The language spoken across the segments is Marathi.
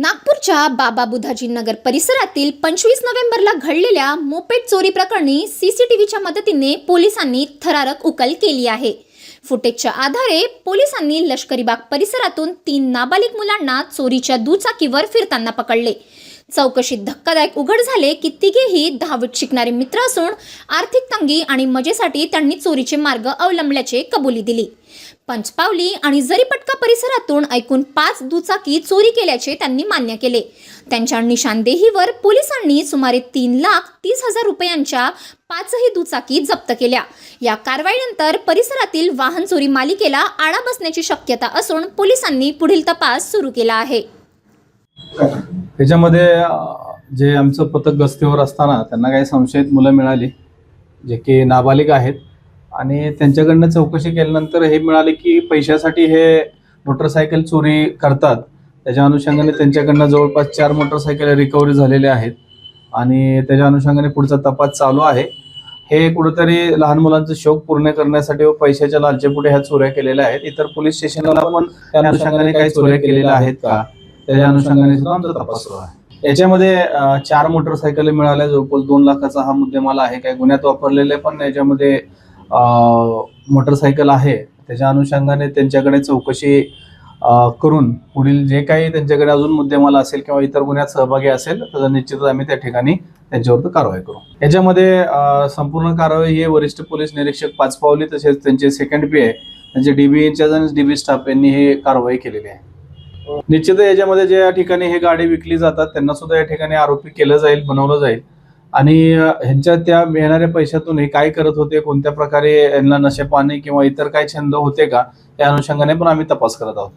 नागपूरच्या बाबा बुधाजी नगर परिसरातील पंचवीस नोव्हेंबरला घडलेल्या मोपेट चोरी प्रकरणी सीसीटीव्हीच्या मदतीने पोलिसांनी थरारक उकल केली आहे. फुटेजच्या आधारे पोलिसांनी लष्करी बाग परिसरातून तीन नाबालिक मुलांना चोरीच्या दुचाकीवर फिरताना पकडले. चौकशीत धक्कादायक उघड झाले की तिघेही दहावीत शिकणारे मित्र असून आर्थिक तंगी आणि मजेसाठी त्यांनी चोरीचे मार्ग अवलंबल्याचे कबुली दिली. पंचपावली आणि जरीपटका परिसरातून ऐकून पाच दुचाकी चोरी केल्याचे त्यांनी मान्य केले. त्यांच्या निशाणदेहीवर पोलिसांनी सुमारे तीन लाख तीस हजार रुपयांच्या पाचही दुचाकी जप्त केल्या. या कारवाईनंतर परिसरातील वाहन चोरी मालिकेला आळा बसण्याची शक्यता असून पोलिसांनी पुढील तपास सुरू केला आहे. त्याच्यामध्ये जे आमचं पथक गस्तीवर असताना त्यांना काही संशयित मुलं मिळाली जे की नाबालिक आहेत. आणि त्यांच्याकडनं चौकशी केल्यानंतर हे मिळाले की पैशासाठी हे मोटरसायकल चोरी करतात. त्याच्या अनुषंगाने त्यांच्याकडनं जवळपास चार मोटरसायकल रिकव्हरी झालेल्या आहेत. आणि त्याच्या अनुषंगाने पुढचा तपास चालू आहे. हे कुठेतरी लहान मुलांचं शौक पूर्ण करण्यासाठी व पैशाच्या लालचेपुढे ह्या चोऱ्या केलेल्या आहेत. इतर पोलीस स्टेशनला पण त्या अनुषंगाने काही चोऱ्या केलेल्या आहेत का? त्याच्या अनुषंगाने सुद्धा आमचा तपास सुरू आहे. याच्यामध्ये चार मोटरसायकल मिळाल्या जवळपास दोन लाखाचा हा मुद्देमाल आहे. काही गुन्ह्यात वापरलेले पण याच्यामध्ये मोटरसायकल आहे. त्याच्या अनुषंगाने त्यांच्याकडे चौकशी करून पुढील जे काही त्यांच्याकडे अजून मुद्देमाल असेल किंवा इतर गुन्ह्यात सहभागी असेल तर निश्चितच आम्ही त्या ठिकाणी त्यांच्यावर कारवाई करू. याच्यामध्ये संपूर्ण कारवाई ही वरिष्ठ पोलीस निरीक्षक पाचपावली तसेच त्यांचे सेकंड पी आहे त्यांचे डीबी इंचार्ज आणि डीबी स्टाफ यांनी हे कारवाई केलेली आहे. निश्चित याच्यामध्ये जे या ठिकाणी हे गाडी विकली जातात त्यांना सुद्धा या ठिकाणी आरोपी केलं जाईल बनवलं जाईल. आणि ह्यांच्या त्या मिळणाऱ्या पैशातून हे काय करत होते कोणत्या प्रकारे यांना नशे पाणी किंवा इतर काय छंद होते का या अनुषंगाने पण आम्ही तपास करत आहोत.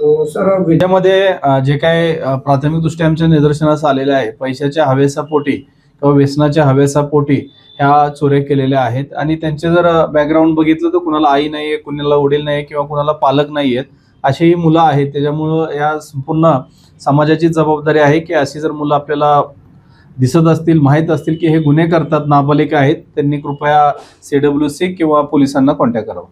हो, सर जे काय अं, प्राथमिकदृष्ट्या आमच्या निदर्शनास आलेलं आहे पैशाच्या हवेसापोटी किंवा व्यसनाच्या हवेसापोटी ह्या चोऱ्या केलेल्या आहेत. आणि त्यांचे जर बॅकग्राऊंड बघितलं तर कुणाला आई नाहीये कुणाला वडील नाही किंवा कुणाला पालक नाही अशीही मुलं आहेत. त्याच्यामुळं या संपूर्ण समाजाची जबाबदारी आहे की अशी जर मुलं आपल्याला दिसत असतील माहीत असतील की हे गुन्हे करतात नाबालिक आहेत त्यांनी कृपया सी डब्ल्यू सी किंवा पोलिसांना कॉन्टॅक्ट करावं.